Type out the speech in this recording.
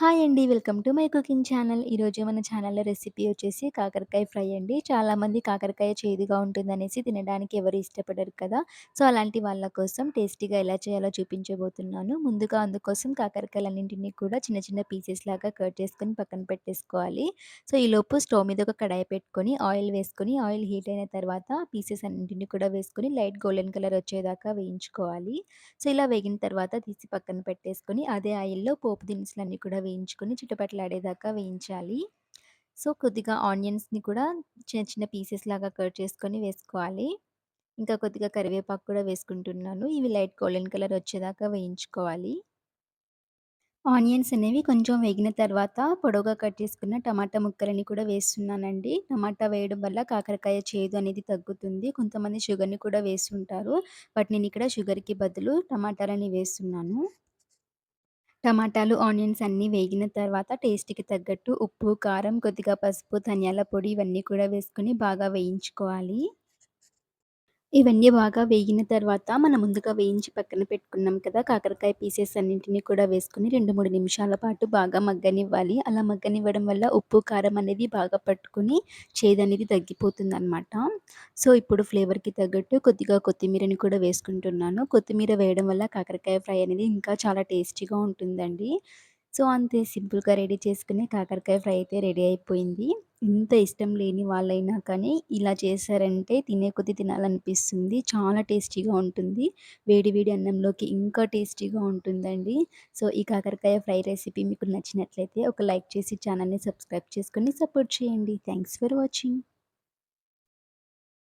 Hi అండి. Welcome to my cooking channel. ఈరోజు మన ఛానల్‌లో రెసిపీ వచ్చేసి కాకరకాయ ఫ్రై అండి. చాలామంది కాకరకాయ చేదుగా ఉంటుందనేసి తినడానికి ఎవరు ఇష్టపడరు కదా! సో, అలాంటి వాళ్ళ కోసం టేస్టీగా ఎలా చేయాలో చూపించబోతున్నాను. ముందుగా అందుకోసం కాకరకాయలన్నింటినీ కూడా చిన్న చిన్న పీసెస్ లాగా కట్ చేసుకొని పక్కన పెట్టేసుకోవాలి. సో, ఈలోపు స్టవ్ మీద ఒక కడాయి పెట్టుకొని ఆయిల్ వేసుకొని ఆయిల్ హీట్ అయిన తర్వాత పీసెస్ అన్నింటిని కూడా వేసుకొని లైట్ గోల్డెన్ కలర్ వచ్చేదాకా వేయించుకోవాలి. సో, ఇలా వేగిన తర్వాత తీసి పక్కన పెట్టేసుకొని అదే ఆయిల్‌లో పోపు దినుసులన్నీ కూడా వేయించుకొని చిటపటలాడేదాకా వేయించాలి. సో, కొద్దిగా ఆనియన్స్‌ని కూడా చిన్న చిన్న పీసెస్ లాగా కట్ చేసుకొని వేసుకోవాలి. ఇంకా కొద్దిగా కరివేపాకు కూడా వేసుకుంటున్నాను. ఇవి లైట్ గోల్డెన్ కలర్ వచ్చేదాకా వేయించుకోవాలి. ఆనియన్స్ అనేవి కొంచెం వేగిన తర్వాత పొడవుగా కట్ చేసుకున్న టమాటా ముక్కలని కూడా వేస్తున్నానండి. టమాటా వేయడం వల్ల కాకరకాయ చేదు అనేది తగ్గుతుంది. కొంతమంది షుగర్‌ని కూడా వేస్తుంటారు. బట్ నేను ఇక్కడ షుగర్‌కి బదులు టమాటాలని వేస్తున్నాను. టమాటాలు, ఆనియన్స్ అన్నీ వేగిన తర్వాత టేస్ట్‌కి తగ్గట్టు ఉప్పు, కారం, కొద్దిగా పసుపు, ధనియాల పొడి ఇవన్నీ కూడా వేసుకొని బాగా వేయించుకోవాలి. ఇవన్నీ బాగా వేగిన తర్వాత మనం ముందుగా వేయించి పక్కన పెట్టుకున్నాం కదా! కాకరకాయ పీసెస్ అన్నింటిని కూడా వేసుకొని 2, 3 నిమిషాల పాటు బాగా మగ్గనివ్వాలి. అలా మగ్గనివ్వడం వల్ల ఉప్పు, కారం అనేది బాగా పట్టుకుని చేదు అనేది తగ్గిపోతుంది తగ్గిపోతుందనమాట. సో, ఇప్పుడు ఫ్లేవర్‌కి తగ్గట్టు కొద్దిగా కొత్తిమీరని కూడా వేసుకుంటున్నాను. కొత్తిమీర వేయడం వల్ల కాకరకాయ ఫ్రై అనేది ఇంకా చాలా టేస్టీగా ఉంటుందండి. సో, అంతే సింపుల్‌గా రెడీ చేసుకునే కాకరకాయ ఫ్రై అయితే రెడీ అయిపోయింది. ఎంత ఇష్టం లేని వాళ్ళైనా కానీ ఇలా చేశారంటే తినే కొద్దీ తినాలనిపిస్తుంది. చాలా టేస్టీగా ఉంటుంది. వేడి వేడి అన్నంలోకి ఇంకా టేస్టీగా ఉంటుందండి. సో, ఈ కాకరకాయ ఫ్రై రెసిపీ మీకు నచ్చినట్లయితే ఒక లైక్ చేసి ఛానల్‌ని సబ్స్క్రైబ్ చేసుకొని సపోర్ట్ చేయండి. Thanks for watching.